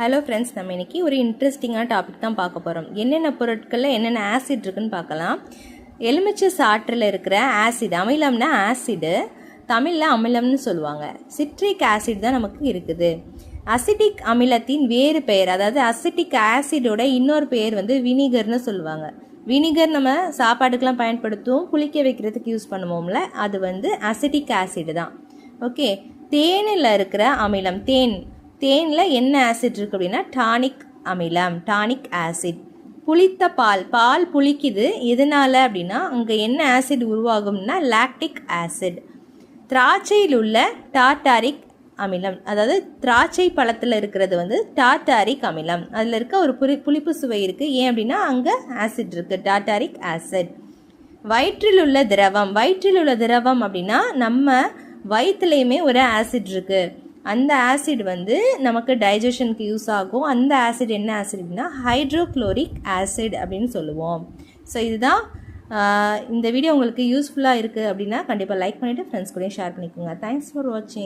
Hello friends நம்ம இன்னைக்கு ஒரு இன்ட்ரெஸ்டிங்கான டாபிக் தான் பார்க்க போகிறோம் என்னென்ன பொருட்களில் என்னென்ன ஆசிட் இருக்குன்னு பார்க்கலாம். எலுமிச்சை சாற்றில் இருக்கிற ஆசிட் அமிலம்னா ஆசிடு தமிழில் அமிலம்னு சொல்லுவாங்க. சிட்ரிக் ஆசிட் தான் நமக்கு இருக்குது. அசிட்டிக் அமிலத்தின் வேறு பெயர் அதாவது அசிட்டிக் ஆசிடோட இன்னொரு பெயர் வந்து வினிகர்னு சொல்லுவாங்க. வினிகர் நம்ம சாப்பாட்டுக்கெலாம் பயன்படுத்துவோம் குளிக்க வைக்கிறதுக்கு யூஸ் பண்ணுவோம்ல அது வந்து அசிட்டிக் ஆசிடு தான். ஓகே தேனில் இருக்கிற அமிலம் தேன் தேனில் என்ன ஆசிட் இருக்குது அப்படின்னா டானிக் அமிலம் டானிக் ஆசிட் புளித்த பால் பால் புளிக்குது. எதனால் அப்படின்னா அங்கே என்ன ஆசிட் உருவாகும்னா லாக்டிக் ஆசிட் திராட்சையில் உள்ள டாட்டாரிக் அமிலம் அதாவது திராட்சை பழத்தில் இருக்கிறது வந்து டாட்டாரிக் அமிலம். அதில் இருக்க ஒரு புளி புளிப்பு சுவை இருக்குது ஏன் அப்படின்னா அங்கே ஆசிட் இருக்குது டாட்டாரிக் ஆசிட் வயிற்றில் உள்ள திரவம் வயிற்றில் உள்ள திரவம் அப்படின்னா நம்ம வயிற்றுலையுமே ஒரு ஆசிட் இருக்குது அந்த ஆசிட் வந்து நமக்கு டைஜஷனுக்கு யூஸ் ஆகும். அந்த ஆசிட் என்ன ஆசிட் அப்படின்னா ஹைட்ரோக்ளோரிக் ஆசிட் அப்படின்னு சொல்லுவோம். ஸோ இதுதான் இந்த வீடியோ உங்களுக்கு யூஸ்ஃபுல்லாக இருக்குது அப்படின்னா கண்டிப்பாக லைக் பண்ணிவிட்டு ஃப்ரெண்ட்ஸ் கூடயும் ஷேர் பண்ணிக்கோங்க. தேங்க்ஸ் ஃபார் வாட்சிங்